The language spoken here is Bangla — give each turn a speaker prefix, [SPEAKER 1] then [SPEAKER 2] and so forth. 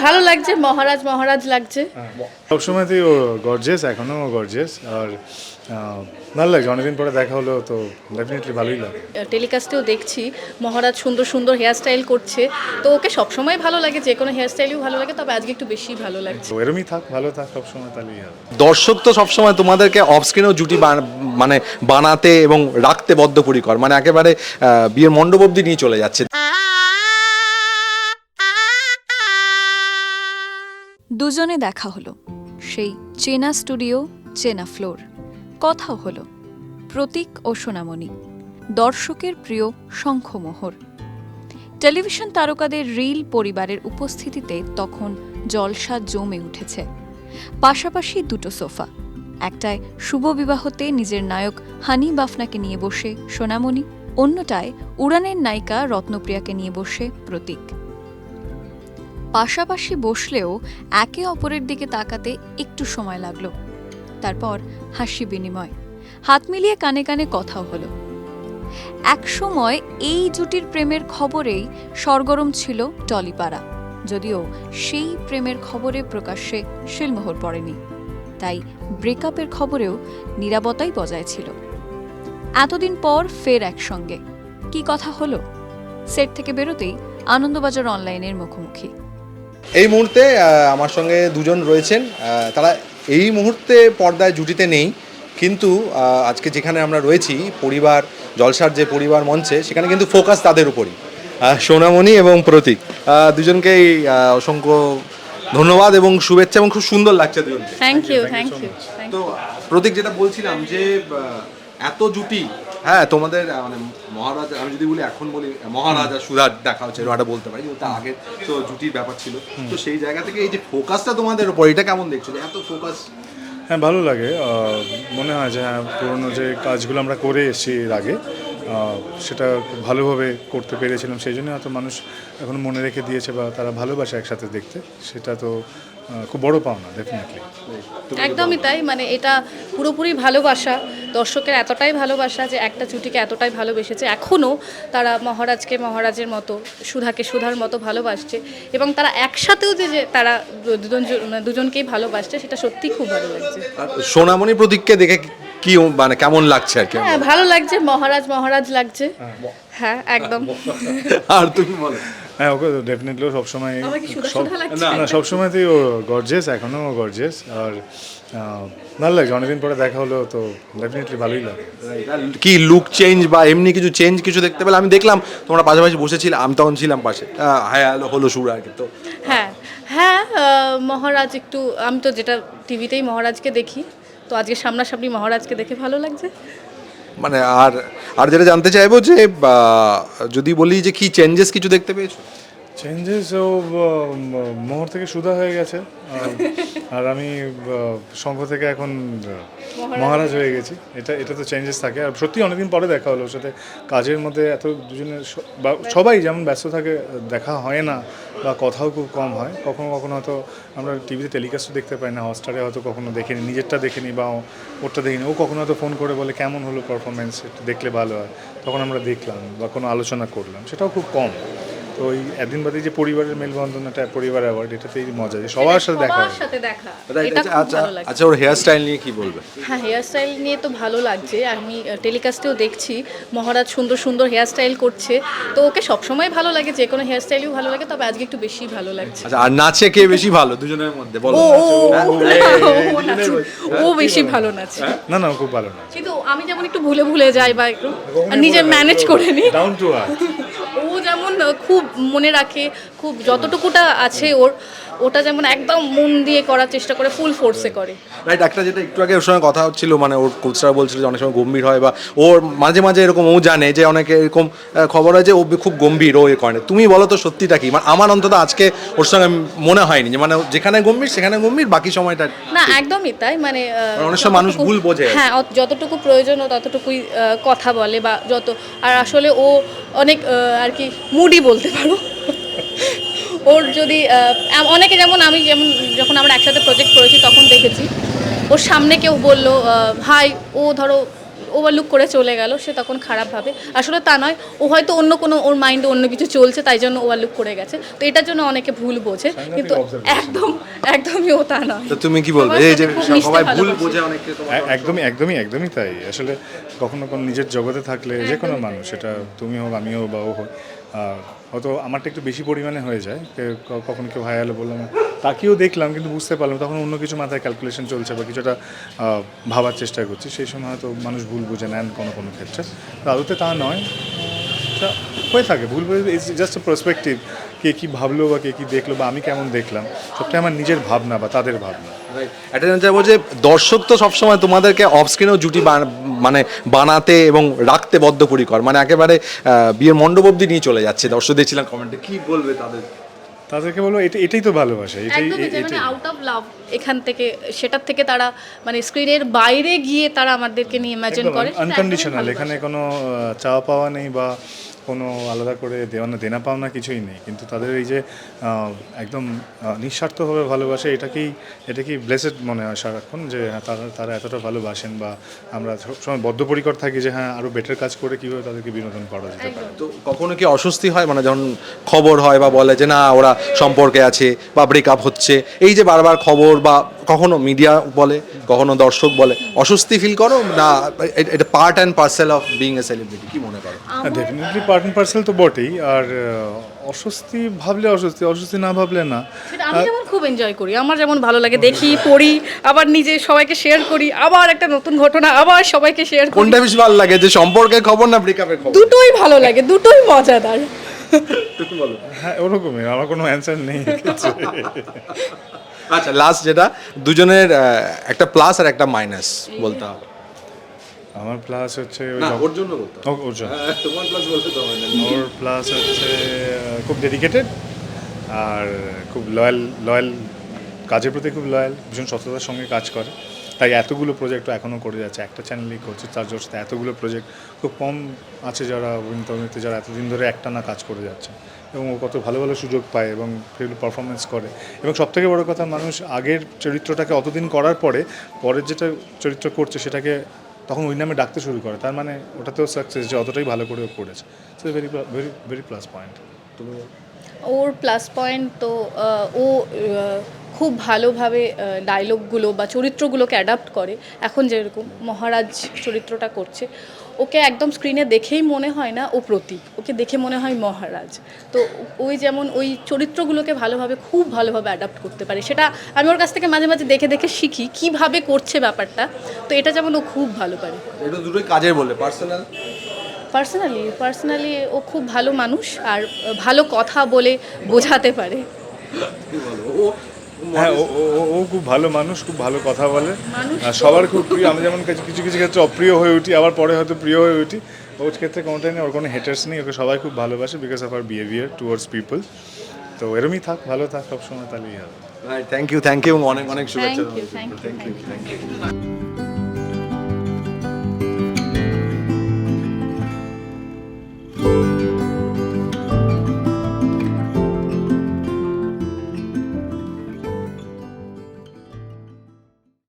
[SPEAKER 1] ভালো লাগছে মহারাজ মহারাজ লাগছে।
[SPEAKER 2] সবসময়তেই ও গর্জেস এখনও গর্জেস আর ভালো লাগছে। অনেকদিন পরে দেখা হলো তো ডেফিনেটলি ভালোই লাগে
[SPEAKER 1] টেলিকাস্টেও দেখছি মহারাজ সুন্দর সুন্দর হেয়ার স্টাইল করছে। তো ওকে সবসময় ভালো লাগে যে কোনো হেয়ার স্টাইলও ভালো লাগে তবে আজকে একটু বেশি ভালো লাগছে।
[SPEAKER 2] এরমই থাক ভালো থাক সবসময় তাহলেই হবে।
[SPEAKER 3] দর্শক তো সবসময় তোমাদেরকে অফ স্ক্রিনেও জুটি বান- মানে বানাতে এবং রাখতে বদ্ধপরিকর। মানে একেবারে আহ, বিয়ের মণ্ডপ অব্দি নিয়ে চলে যাচ্ছে।
[SPEAKER 4] দুজনে দেখা হলো। সেই চেনা স্টুডিও, চেনা ফ্লোর। কথাও হলো, প্রতীক ও সোনামণি, দর্শকের প্রিয় শঙ্খমোহর। টেলিভিশন তারকাদের রিল পরিবারের উপস্থিতিতে তখন জলসা জমে উঠেছে। পাশাপাশি দুটো সোফা, একটায় শুভ বিবাহতে নিজের নায়ক হানি বাফনাকে নিয়ে বসে সোনামণি, অন্যটায় উড়ানের নায়িকা রত্নপ্রিয়াকে নিয়ে বসে প্রতীক। পাশাপাশি বসলেও একে অপরের দিকে তাকাতে একটু সময় লাগল। তারপর হাসি বিনিময়। হাত মিলিয়ে কানে কানে কথাও হলো। একসময় এই জুটির প্রেমের খবরেই সরগরম ছিল টলিপাড়া। যদিও সেই প্রেমের খবরে প্রকাশ্যে শিলমোহর পড়েনি। তাই ব্রেকআপের খবরেও নিরাপত্তাই বজায় ছিল। এতদিন পর ফের একসঙ্গে। কি কথা হলো? সেট থেকে বেরোতেই আনন্দবাজার অনলাইনের মুখোমুখি।
[SPEAKER 3] এই মুহূর্তে আমার সঙ্গে দুজন রয়েছেন। তারা এই মুহূর্তে পর্দায় জুটিতে নেই কিন্তু আজকে যেখানে আমরা রয়েছি পরিবার জলসার যে পরিবার মঞ্চে সেখানে কিন্তু ফোকাস তাদের উপরই। সোনামণি এবং প্রতীক আহ, দুজনকেই আহ, অসংখ্য ধন্যবাদ এবং শুভেচ্ছা এবং খুব সুন্দর লাগছে দুজনকে।
[SPEAKER 1] থ্যাংক ইউ থ্যাংক ইউ
[SPEAKER 3] তো প্রতীক যেটা বলছিলাম যে এত জুটি হ্যাঁ তোমাদের মানে মহারাজা আমি যদি বলি এখন বলি মহারাজা সুরাজ দেখা হচ্ছে এরকম বলতে পারি কিন্তু তার আগে তো জুটির ব্যাপার ছিল। তো সেই জায়গা থেকে এই যে ফোকাসটা তোমাদের উপর এটা কেমন দেখছ? এত ফোকাস?
[SPEAKER 2] হ্যাঁ ভালো লাগে। মনে হয় যে হ্যাঁ পুরোনো যে কাজগুলো আমরা করে এসেছি এর আগে সেটা ভালোভাবে করতে পেরেছিলাম। সেই জন্য হয়তো মানুষ এখন মনে রেখে দিয়েছে বা তারা ভালোবাসে একসাথে দেখতে। সেটা তো খুব বড় পাওনা ডেফিনেটলি
[SPEAKER 1] একদমই তাই মানে এটা পুরোপুরি ভালোবাসা দর্শকের এতটাই ভালোবাসা যে একটা জুটিকে এতটাই ভালোবেসেছে। এখনও তারা মহারাজকে মহারাজের মতো সুধাকে সুধার মতো ভালোবাসছে এবং তারা একসাথেও যে যে তারা দুজন দুজনকেই ভালোবাসছে সেটা সত্যিই খুব ভালো লাগছে।
[SPEAKER 3] সোনামণি প্রতীককে দেখে কি মানে কেমন লাগছে আর কি?
[SPEAKER 1] হ্যাঁ ভালো লাগছে মহারাজ মহারাজ লাগছে। হ্যাঁ একদম।
[SPEAKER 3] আর তুমি বলো।
[SPEAKER 2] হ্যাঁ ওকে ডেফিনেটলি সবসময়
[SPEAKER 1] সুধা
[SPEAKER 2] সব
[SPEAKER 1] লাগছে?
[SPEAKER 2] না সবসময়তেই ও গর্জেস এখনও গর্জেস আর ভালো লাগছে। অনেকদিন পরে দেখা হলো তো ডেফিনেটলি ভালোই লাগে
[SPEAKER 3] কি লুক চেঞ্জ বা এমনি কিছু চেঞ্জ কিছু দেখতে পেলে? আমি দেখলাম তোমরা পাশাপাশি বসেছিলে আমি তখন ছিলাম পাশে। হ্যাঁ হলো হলো সুর আর কি তো।
[SPEAKER 1] হ্যাঁ হ্যাঁ মহারাজ একটু আমি তো যেটা টিভিতেই মহারাজকে দেখি তো আজকে সামনাসামনি মহারাজকে দেখে ভালো লাগছে।
[SPEAKER 3] মানে আর আর যেটা জানতে চাইব যে যদি বলি যে কি চেঞ্জেস কিছু দেখতে পেয়েছ?
[SPEAKER 2] চেঞ্জেস ও মোহর থেকে সুধা হয়ে গেছে। আর- আমি সংঘ থেকে এখন মহারাজ হয়ে গেছি। এটা এটা তো চেঞ্জেস থাকে। আর সত্যি অনেকদিন পরে দেখা হলো। সাথে কাজের মধ্যে এত বা, সবাই যেমন ব্যস্ত থাকে, দেখা হয় না। বা কথাও খুব কম হয়। কখনো কখনো হয়তো আমরা টিভিতে টেলিকাস্টও দেখতে পাই না হটস্টারে হয়তো কখনো দেখিনি, নিজেরটা দেখিনি বা ওরটা দেখিনি। ও কখনো হয়তো ফোন করে বলে, কেমন হলো পারফরমেন্স দেখলে ভালো হয়। তখন আমরা দেখলাম বা কোনো আলোচনা করলাম। সেটাও খুব কম। তো ওই একদিন বাদে যে পরিবারের মেলবন্ধন একটা পরিবার অ্যাওয়ার্ড এটাতেই মজা যে সবার সাথে দেখা
[SPEAKER 1] সবার সাথে দেখা এটা
[SPEAKER 3] আচ্ছা আচ্ছা আচ্ছা ওর হেয়ার স্টাইল নিয়ে কি বলবে?
[SPEAKER 1] হ্যাঁ হেয়ার স্টাইল নিয়ে তো ভালো লাগছে। আমি টেলিকাস্টেও দেখছি। মহারাজ সুন্দর সুন্দর হেয়ার স্টাইল করছে। তো ওকে সবসময় ভালো লাগে যে কোনো হেয়ার স্টাইলও ভালো লাগে তবে আজকে একটু বেশি ভালো লাগছে।
[SPEAKER 3] আচ্ছা আর নাচে কে বেশি ভালো? দুজনের মধ্যে বলো।
[SPEAKER 1] ও ও ও, ও নাচে। ও বেশি ভালো নাচে।
[SPEAKER 2] না না খুব ভালো না
[SPEAKER 1] কিন্তু আমি যেমন একটু ভুলে ভুলে যাই বা একটু আর নিজে ম্যানেজ করে নিই।
[SPEAKER 2] ডাউন টু আর্থ
[SPEAKER 1] খুব মনে রাখে খুব যতটুকুটা আছে ওর। ওটা যেমন একদম মন দিয়ে করার চেষ্টা করে ফুল ফোর্সে করে।
[SPEAKER 3] রাইট একটা যেটা একটু আগে ওর সঙ্গে কথা হচ্ছিল মানে ওর কোচরা বলছিল যে অনেক সময় গম্ভীর হয় বা ওর মাঝে মাঝে এরকম ও জানে যে অনেকে এরকম খবর হয় যে ও খুব গম্ভীর ও এ করে। তুমি বলো তো সত্যিটা কি? মানে আমার অন্তত আজকে ওর সঙ্গে মনে হয়নি যে মানে যেখানে গম্ভীর সেখানে গম্ভীর বাকি সময়টা
[SPEAKER 1] না একদমই তাই মানে
[SPEAKER 3] মানে অনেক সময় মানুষ ভুল বোঝে।
[SPEAKER 1] হ্যাঁ যতটুকু প্রয়োজন ও ততটুকুই কথা বলে বা যত আর আসলে ও অনেক আর কি মুডি বলতে পারো। ওর যদি অনেকে যেমন আমি যেমন যখন আমরা একসাথে প্রজেক্ট করেছি তখন দেখেছি। ওর সামনে কেউ বলল ভাই ও ধরো ওভারলুক করে চলে গেল। সে তখন খারাপ ভাবে। আসলে তা নয় ও হয়তো অন্য কোনো ওর মাইন্ডে অন্য কিছু চলছে তাই জন্য ওভারলুক করে গেছে। তো এটার জন্য অনেকে ভুল বোঝে কিন্তু একদম একদমই ও তা নয়।
[SPEAKER 3] তো তুমি কি বলবে? এই যে সবাই ভুল বোঝে অনেকে তোমার
[SPEAKER 2] একদমই একদমই একদমই তাই। আসলে কখনো কোনো নিজের জগতে থাকলে যে কোনো মানুষ সেটা তুমি হোক আমি হোক বা ও হোক হয়তো আমারটা একটু বেশি পরিমাণে হয়ে যায়। কখন কেউ হাই হ্যালো বললাম, তাকেও দেখলাম কিন্তু বুঝতে পারলাম তখন অন্য কিছু মাথায় ক্যালকুলেশন চলছে বা কিছুটা ভাবার চেষ্টা করছি। সেই সময় হয়তো মানুষ ভুল বুঝে নেন কোনো কোনো ক্ষেত্রে। তো আদতে তা নয়। হয়ে থাকে, ভুল বুঝে ইটস জাস্ট এ পার্সপেক্টিভ কে কী ভাবলো বা কে কী দেখল বা আমি কেমন দেখলাম সবটাই আমার নিজের ভাবনা বা তাদের ভাবনা।
[SPEAKER 3] একটা যে দর্শক তো সবসময় তোমাদেরকে অফ স্ক্রিনেও জুটি বান- মানে বানাতে এবং রাখতে বদ্ধপরিকর। মানে একেবারে বিয়ের মণ্ডপ অব্দি নিয়ে চলে যাচ্ছে। দর্শক দেখছিলাম কমেন্টে কি বলবে তাদের?
[SPEAKER 2] তাদেরকে বলব এটা এটাই তো ভালোবাসা এটাই
[SPEAKER 1] মানে আউট অফ লাভ এখান থেকে সেটার থেকে তারা মানে স্ক্রিনের বাইরে গিয়ে তারা আমাদেরকে নিয়ে ইমাজিন করে।
[SPEAKER 2] আনকন্ডিশনাল এখানে কোনো চাওয়া পাওয়া নেই বা কোনো আলাদা করে দেওয়ানো দেনা পাওনা কিছুই নেই। কিন্তু তাদের এই যে একদম নিঃস্বার্থভাবে ভালোবাসে, এটাকেই এটাকেই ব্লেসেড মনে হয় সারাক্ষণ যে হ্যাঁ তারা তারা এতটা ভালোবাসেন বা আমরা সবসময় বদ্ধপরিকর থাকি যে হ্যাঁ আরও বেটার কাজ করে কীভাবে তাদেরকে বিনোদন করা যেতে পারে।
[SPEAKER 3] তো কখনো কি অস্বস্তি হয়? মানে যখন খবর হয় বা বলে যে, না, ওরা সম্পর্কে আছে বা ব্রেকআপ হচ্ছে। এই যে বারবার খবর বা কখনো মিডিয়া বলে, কখনো দর্শক বলে, অস্বস্তি ফিল করো? না এটা part and parcel of being a celebrity কি মনে করো?
[SPEAKER 2] ডেফিনেটলি পার্ট অ্যান্ড পার্সেল তো বটেই আর অস্বস্তি ভাবলে অস্বস্তি অস্বস্তি না ভাবলে না।
[SPEAKER 1] আমি যেমন খুব এনজয় করি আমার যেমন ভালো লাগে দেখি পড়ি আবার নিজে সবাইকে শেয়ার করি আবার একটা নতুন ঘটনা আবার সবাইকে শেয়ার করি।
[SPEAKER 3] কোনটা বেশি ভালো লাগে যে সম্পর্কের খবর না ব্রেকআপের খবর?
[SPEAKER 1] দুটোই ভালো লাগে দুটোই মজাদার।
[SPEAKER 3] তুমি
[SPEAKER 2] হ্যাঁ ওরকমই আমার কোনো অ্যান্সার নেই।
[SPEAKER 3] আচ্ছা লাস্ট যেটা দুজনের একটা প্লাস আর একটা মাইনাস বলতে হবে।
[SPEAKER 2] আমার প্লাস হচ্ছে
[SPEAKER 3] ওর জন্য
[SPEAKER 2] ওর জন্য।
[SPEAKER 3] তোমার প্লাস বলতে তো হয়
[SPEAKER 2] ওর প্লাস হচ্ছে খুব ডেডিকেটেড আর খুব লয়াল লয়াল কাজের প্রতি খুব লয়াল ভীষণ সততার সঙ্গে কাজ করে। তাই এতগুলো প্রজেক্ট এখনও করে যাচ্ছে। একটা চ্যানেলেই করছে তার জন্য এতগুলো প্রজেক্ট খুব কম আছে যারা অভিনেতা যারা এতদিন ধরে একটা না কাজ করে যাচ্ছে। এবং ও কত ভালো ভালো সুযোগ পায় এবং সেগুলো পারফরমেন্স করে। এবং সবথেকে বড় কথা মানুষ আগের চরিত্রটাকে অতদিন করার পরে পরের যেটা চরিত্র করছে সেটাকে তখন ওই নামে ডাকতে শুরু করে। তার মানে ওটাতেও সাকসেস যে অতটাই ভালো করে ও করেছে। So very very very plus point
[SPEAKER 1] ওর প্লাস পয়েন্ট তো ও খুব ভালোভাবে ডায়লগগুলো বা চরিত্রগুলোকে অ্যাডাপ্ট করে। এখন যেরকম মহারাজ চরিত্রটা করছে ওকে একদম স্ক্রিনে দেখেই মনে হয় না ও প্রতীক। ওকে দেখে মনে হয় মহারাজ। তো ওই যেমন ওই চরিত্রগুলোকে ভালোভাবে খুব ভালোভাবে অ্যাডাপ্ট করতে পারে। সেটা আমি ওর কাছ থেকে মাঝে মাঝে দেখে দেখে শিখি কীভাবে করছে ব্যাপারটা। তো এটা যেমন ও খুব ভালো পারে।
[SPEAKER 3] এটা দুটোই কাজের বলে পার্সোনাল
[SPEAKER 1] পার্সোনালি পার্সোনালি ও খুব ভালো মানুষ আর ভালো কথা বলে বোঝাতে পারে।
[SPEAKER 3] ও
[SPEAKER 2] হ্যাঁ ও ও- ও- ও খুব ভালো মানুষ খুব ভালো কথা বলে। আর সবার খুব প্রিয় আমি যেমন কিছু কিছু ক্ষেত্রে অপ্রিয় হয়ে উঠি আবার পরে হয়তো প্রিয় হয়ে উঠি। ওর ক্ষেত্রে কোনোটাই নেই ওর কোনো হেটার্স নেই ওকে সবাই খুব ভালোবাসে because of her behaviour towards people তো এরমই থাক ভালো থাক সবসময় তাহলেই হবে।
[SPEAKER 3] থ্যাংক ইউ থ্যাংক ইউ অনেক অনেক শুভেচ্ছা থ্যাংক ইউ থ্যাংক ইউ